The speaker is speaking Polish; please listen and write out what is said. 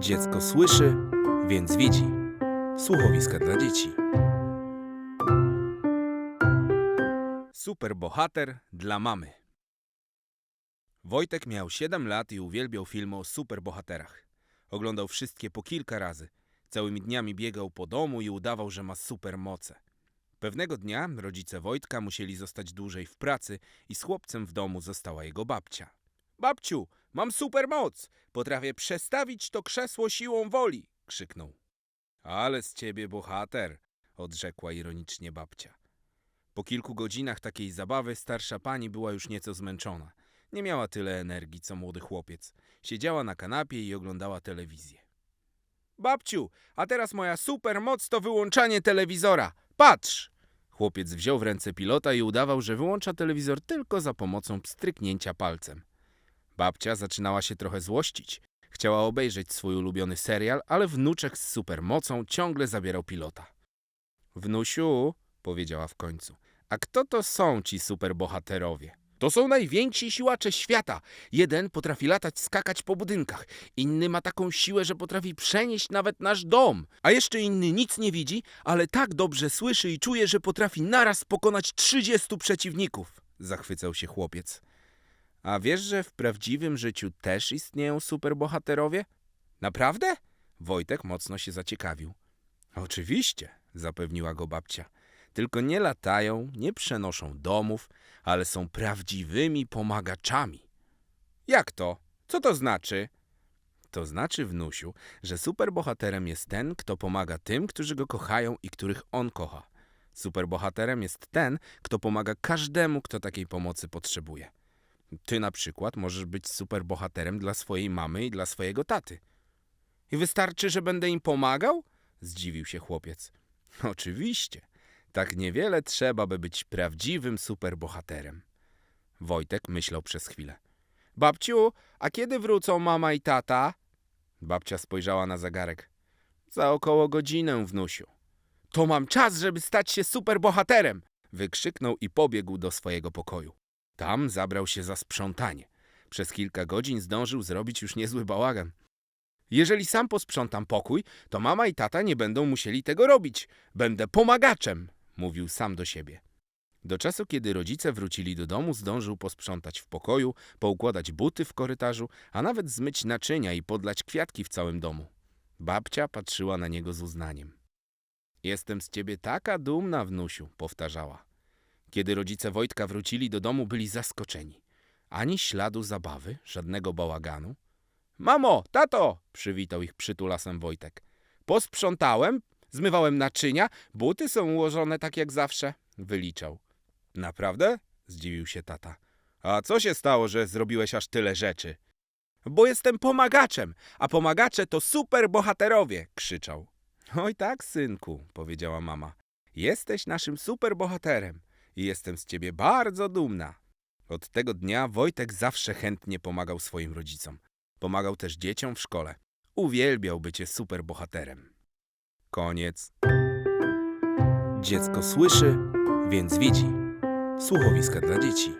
Dziecko słyszy, więc widzi. Słuchowiska dla dzieci. Superbohater dla mamy. Wojtek miał 7 lat i uwielbiał filmy o superbohaterach. Oglądał wszystkie po kilka razy. Całymi dniami biegał po domu i udawał, że ma supermoce. Pewnego dnia rodzice Wojtka musieli zostać dłużej w pracy i z chłopcem w domu została jego babcia. Babciu, mam supermoc! Potrafię przestawić to krzesło siłą woli! krzyknął. Ale z ciebie bohater! odrzekła ironicznie babcia. Po kilku godzinach takiej zabawy starsza pani była już nieco zmęczona. Nie miała tyle energii co młody chłopiec. Siedziała na kanapie i oglądała telewizję. Babciu, a teraz moja supermoc to wyłączanie telewizora. Patrz! Chłopiec wziął w ręce pilota i udawał, że wyłącza telewizor tylko za pomocą pstryknięcia palcem. Babcia zaczynała się trochę złościć. Chciała obejrzeć swój ulubiony serial, ale wnuczek z supermocą ciągle zabierał pilota. Wnusiu, powiedziała w końcu, a kto to są ci superbohaterowie? To są najwięksi siłacze świata. Jeden potrafi latać, skakać po budynkach. Inny ma taką siłę, że potrafi przenieść nawet nasz dom. A jeszcze inny nic nie widzi, ale tak dobrze słyszy i czuje, że potrafi naraz pokonać 30 przeciwników. Zachwycał się chłopiec. A wiesz, że w prawdziwym życiu też istnieją superbohaterowie? Naprawdę? Wojtek mocno się zaciekawił. Oczywiście, zapewniła go babcia. Tylko nie latają, nie przenoszą domów, ale są prawdziwymi pomagaczami. Jak to? Co to znaczy? To znaczy, wnusiu, że superbohaterem jest ten, kto pomaga tym, którzy go kochają i których on kocha. Superbohaterem jest ten, kto pomaga każdemu, kto takiej pomocy potrzebuje. Ty na przykład możesz być superbohaterem dla swojej mamy i dla swojego taty. I wystarczy, że będę im pomagał? Zdziwił się chłopiec. Oczywiście. Tak niewiele trzeba, by być prawdziwym superbohaterem. Wojtek myślał przez chwilę. Babciu, a kiedy wrócą mama i tata? Babcia spojrzała na zegarek. Za około godzinę, wnusiu. To mam czas, żeby stać się superbohaterem! Wykrzyknął i pobiegł do swojego pokoju. Tam zabrał się za sprzątanie. Przez kilka godzin zdążył zrobić już niezły bałagan. Jeżeli sam posprzątam pokój, to mama i tata nie będą musieli tego robić. Będę pomagaczem, mówił sam do siebie. Do czasu, kiedy rodzice wrócili do domu, zdążył posprzątać w pokoju, poukładać buty w korytarzu, a nawet zmyć naczynia i podlać kwiatki w całym domu. Babcia patrzyła na niego z uznaniem. Jestem z ciebie taka dumna, wnusiu, powtarzała. Kiedy rodzice Wojtka wrócili do domu, byli zaskoczeni. Ani śladu zabawy, żadnego bałaganu. Mamo, tato! przywitał ich przytulasem Wojtek. Posprzątałem, zmywałem naczynia, buty są ułożone tak jak zawsze, wyliczał. Naprawdę? zdziwił się tata. A co się stało, że zrobiłeś aż tyle rzeczy? Bo jestem pomagaczem, a pomagacze to super bohaterowie, krzyczał. Oj tak, synku, powiedziała mama. Jesteś naszym super bohaterem i jestem z ciebie bardzo dumna. Od tego dnia Wojtek zawsze chętnie pomagał swoim rodzicom. Pomagał też dzieciom w szkole. Uwielbiał bycie superbohaterem. Koniec. Dziecko słyszy, więc widzi. Słuchowiska dla dzieci.